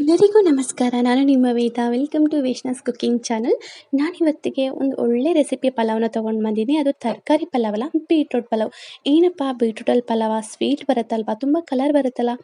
ಎಲ್ಲರಿಗೂ ನಮಸ್ಕಾರ. ನಾನು ನಿಮ್ಮ Veda. Welcome to Vaishna's cooking channel ನಾನಿವತ್ತಿಗೆ ಒಂದು ಒಳ್ಳೆ ರೆಸಿಪಿ ಪಲಾವ್ನ ತೊಗೊಂಡು ಬಂದಿದ್ದೀನಿ. ಅದು ತರಕಾರಿ ಪಲಾವಲ್ಲ ಬೀಟ್ರೂಟ್ ಪಲಾವ್. ಏನಪ್ಪ ಬೀಟ್ರೂಟಲ್ಲಿ ಪಲಾವ? ಸ್ವೀಟ್ ಬರುತ್ತಲ್ವ? ತುಂಬ ಕಲರ್ ಬರುತ್ತಲ್ಲ.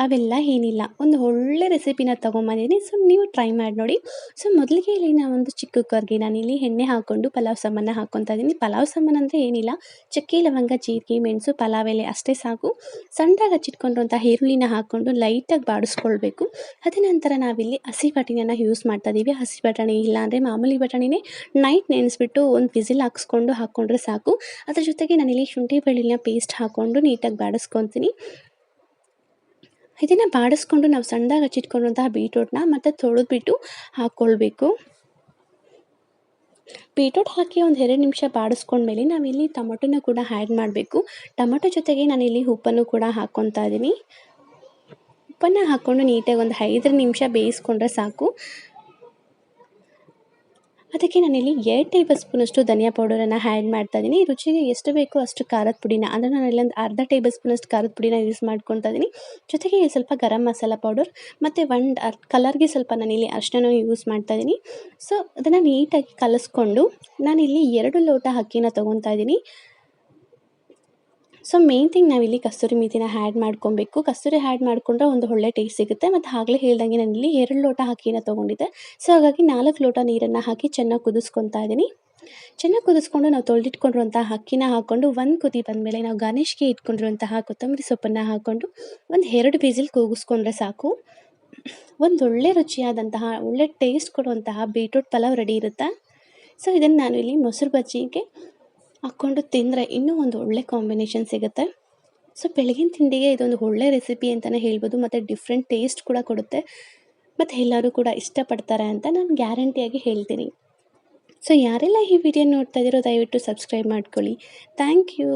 ಅವೆಲ್ಲ ಏನಿಲ್ಲ. ಒಂದು ಒಳ್ಳೆ ರೆಸಿಪಿನ ತೊಗೊಂಬಂದಿದ್ದೀನಿ. ಸೊ, ನೀವು ಟ್ರೈ ಮಾಡಿ ನೋಡಿ. ಸೊ, ಮೊದಲಿಗೆ ಇಲ್ಲಿ ನಾನು ಒಂದು ಚಿಕ್ಕ ಕುಕ್ಕರ್ಗೆ ನಾನಿಲ್ಲಿ ಎಣ್ಣೆ ಹಾಕ್ಕೊಂಡು ಪಲಾವ್ ಸಾಮಾನ ಹಾಕ್ಕೊತಾ ಇದ್ದೀನಿ. ಪಲಾವ್ ಸಾಮಾನು ಅಂದರೆ ಏನಿಲ್ಲ. ಚಕ್ಕೆ, ಲವಂಗ, ಜೀರಿಗೆ, ಮೆಣಸು, ಪಲಾವ್ ಎಲೆ ಅಷ್ಟೇ ಸಾಕು. ಸಣ್ಣದಾಗಿ ಹಚ್ಚಿಟ್ಕೊಂಡಿರುವಂಥ ಈರುಳ್ಳಿನ ಹಾಕ್ಕೊಂಡು ಲೈಟಾಗಿ ಬಾಡಿಸ್ಕೊಳ್ಬೇಕು. ಅದನಂತರ ನಾವಿಲ್ಲಿ ಹಸಿ ಬಟಾಣಿಯನ್ನು ಯೂಸ್ ಮಾಡ್ತಾ ಇದ್ದೀವಿ ಹಸಿ ಬಟಾಣಿ ಇಲ್ಲ ಅಂದರೆ ಮಾಮೂಲಿ ಬಟಾಣಿನೇ ನೈಟ್ ನೆನೆಸ್ಬಿಟ್ಟು ಒಂದು ವಿಸಿಲ್ ಹಾಕ್ಸ್ಕೊಂಡು ಹಾಕ್ಕೊಂಡ್ರೆ ಸಾಕು. ಅದ್ರ ಜೊತೆಗೆ ನಾನಿಲ್ಲಿ ಶುಂಠಿ ಬೆಳ್ಳಿನ ಪೇಸ್ಟ್ ಹಾಕ್ಕೊಂಡು ನೀಟಾಗಿ ಬಾಡಿಸ್ಕೊತೀನಿ. ಇದನ್ನು ಬಾಡಿಸ್ಕೊಂಡು ನಾವು ಸಣ್ಣದಾಗಿ ಹಚ್ಚಿಟ್ಕೊಂಡಂತಹ ಬೀಟ್ರೋಟ್ನ ಮತ್ತು ತೊಳೆದ್ಬಿಟ್ಟು ಹಾಕ್ಕೊಳ್ಬೇಕು. ಬೀಟ್ರೋಟ್ ಹಾಕಿ ಒಂದು ಎರಡು ನಿಮಿಷ ಬಾಡಿಸ್ಕೊಂಡ್ಮೇಲೆ ನಾವಿಲ್ಲಿ ಟೊಮೊಟೊನ ಕೂಡ ಆ್ಯಡ್ ಮಾಡಬೇಕು. ಟೊಮೊಟೊ ಜೊತೆಗೆ ನಾನಿಲ್ಲಿ ಉಪ್ಪನ್ನು ಕೂಡ ಹಾಕ್ಕೊತಾ ಇದ್ದೀನಿ. ಉಪ್ಪನ್ನು ಹಾಕ್ಕೊಂಡು ನೀಟಾಗಿ ಒಂದು ಐದರ ನಿಮಿಷ ಬೇಯಿಸ್ಕೊಂಡ್ರೆ ಸಾಕು. ಅದಕ್ಕೆ ನಾನಿಲ್ಲಿ ಎರಡು ಟೇಬಲ್ ಸ್ಪೂನಷ್ಟು ಧನಿಯಾ ಪೌಡರನ್ನು ಆ್ಯಡ್ ಮಾಡ್ತಾ ಇದ್ದೀನಿ. ರುಚಿಗೆ ಎಷ್ಟು ಬೇಕೋ ಅಷ್ಟು ಖಾರದ ಪುಡಿನ, ಅಂದರೆ ನಾನು ಇಲ್ಲೊಂದು ಅರ್ಧ ಟೇಬಲ್ ಸ್ಪೂನಷ್ಟು ಖಾರದ ಪುಡಿನ ಯೂಸ್ ಮಾಡ್ಕೊತಾ ಇದ್ದೀನಿ. ಜೊತೆಗೆ ಸ್ವಲ್ಪ ಗರಂ ಮಸಾಲ ಪೌಡರ್ ಮತ್ತು ಒಂದು ಕಲರ್ಗೆ ಸ್ವಲ್ಪ ನಾನಿಲ್ಲಿ ಅಷ್ಟನ್ನು ಯೂಸ್ ಮಾಡ್ತಾ ಇದ್ದೀನಿ. ಸೊ ಅದನ್ನು ನೀಟಾಗಿ ಕಲಸ್ಕೊಂಡು ನಾನಿಲ್ಲಿ ಎರಡು ಲೋಟ ಅಕ್ಕಿನ ತೊಗೊತಾ ಇದ್ದೀನಿ. ಸೊ ಮೇನ್ ಥಿಂಗ್ ನಾವಿಲ್ಲಿ ಕಸ್ತೂರಿ ಮೇಥಿನ ಹ್ಯಾಡ್ ಮಾಡ್ಕೊಬೇಕು. ಕಸ್ತೂರಿ ಆ್ಯಡ್ ಮಾಡಿಕೊಂಡ್ರೆ ಒಂದು ಒಳ್ಳೆ ಟೇಸ್ಟ್ ಸಿಗುತ್ತೆ. ಮತ್ತು ಆಗಲೇ ಹೇಳ್ದಂಗೆ ನಾನಿಲ್ಲಿ ಎರಡು ಲೋಟ ಅಕ್ಕಿನ ತೊಗೊಂಡಿದ್ದೆ. ಸೊ ಹಾಗಾಗಿ ನಾಲ್ಕು ಲೋಟ ನೀರನ್ನು ಹಾಕಿ ಚೆನ್ನಾಗಿ ಕುದಿಸ್ಕೊತಾ ಇದ್ದೀನಿ. ಚೆನ್ನಾಗಿ ಕುದಿಸ್ಕೊಂಡು ನಾವು ತೊಳೆದಿಟ್ಕೊಂಡಿರುವಂಥ ಅಕ್ಕಿನ ಹಾಕ್ಕೊಂಡು ಒಂದು ಕುದಿ ಬಂದಮೇಲೆ ನಾವು ಗಣೇಶ್ಗೆ ಇಟ್ಕೊಂಡಿರುವಂತಹ ಕೊತ್ತಂಬರಿ ಸೊಪ್ಪನ್ನು ಹಾಕ್ಕೊಂಡು ಒಂದು ಎರಡು ವಿಸಿಲ್ ಕೂಗಿಸ್ಕೊಂಡ್ರೆ ಸಾಕು. ಒಂದು ಒಳ್ಳೆ ರುಚಿಯಾದಂತಹ, ಒಳ್ಳೆ ಟೇಸ್ಟ್ ಕೊಡುವಂತಹ ಬೀಟ್ರೂಟ್ ಪಲಾವ್ ರೆಡಿ ಇರುತ್ತೆ? ಸೊ ಇದನ್ನು ನಾನು ಇಲ್ಲಿ ಮೊಸರು ಬಜ್ಜಿಗೆ ಹಾಕ್ಕೊಂಡು ತಿಂದರೆ ಇನ್ನೂ ಒಂದು ಒಳ್ಳೆ ಕಾಂಬಿನೇಷನ್ ಸಿಗುತ್ತೆ. ಸೊ ಬೆಳಗಿನ ತಿಂಡಿಗೆ ಇದೊಂದು ಒಳ್ಳೆ ರೆಸಿಪಿ ಅಂತಲೇ ಹೇಳ್ಬೋದು. ಮತ್ತು ಡಿಫ್ರೆಂಟ್ ಟೇಸ್ಟ್ ಕೂಡ ಕೊಡುತ್ತೆ. ಮತ್ತು ಎಲ್ಲರೂ ಕೂಡ ಇಷ್ಟಪಡ್ತಾರೆ ಅಂತ ನಾನು ಗ್ಯಾರಂಟಿಯಾಗಿ ಹೇಳ್ತೀನಿ. ಸೊ ಯಾರೆಲ್ಲ ಈ ವಿಡಿಯೋ ನೋಡ್ತಾ ಇದ್ದೀರೋ ದಯವಿಟ್ಟು ಸಬ್ಸ್ಕ್ರೈಬ್ ಮಾಡ್ಕೊಳ್ಳಿ. Thank you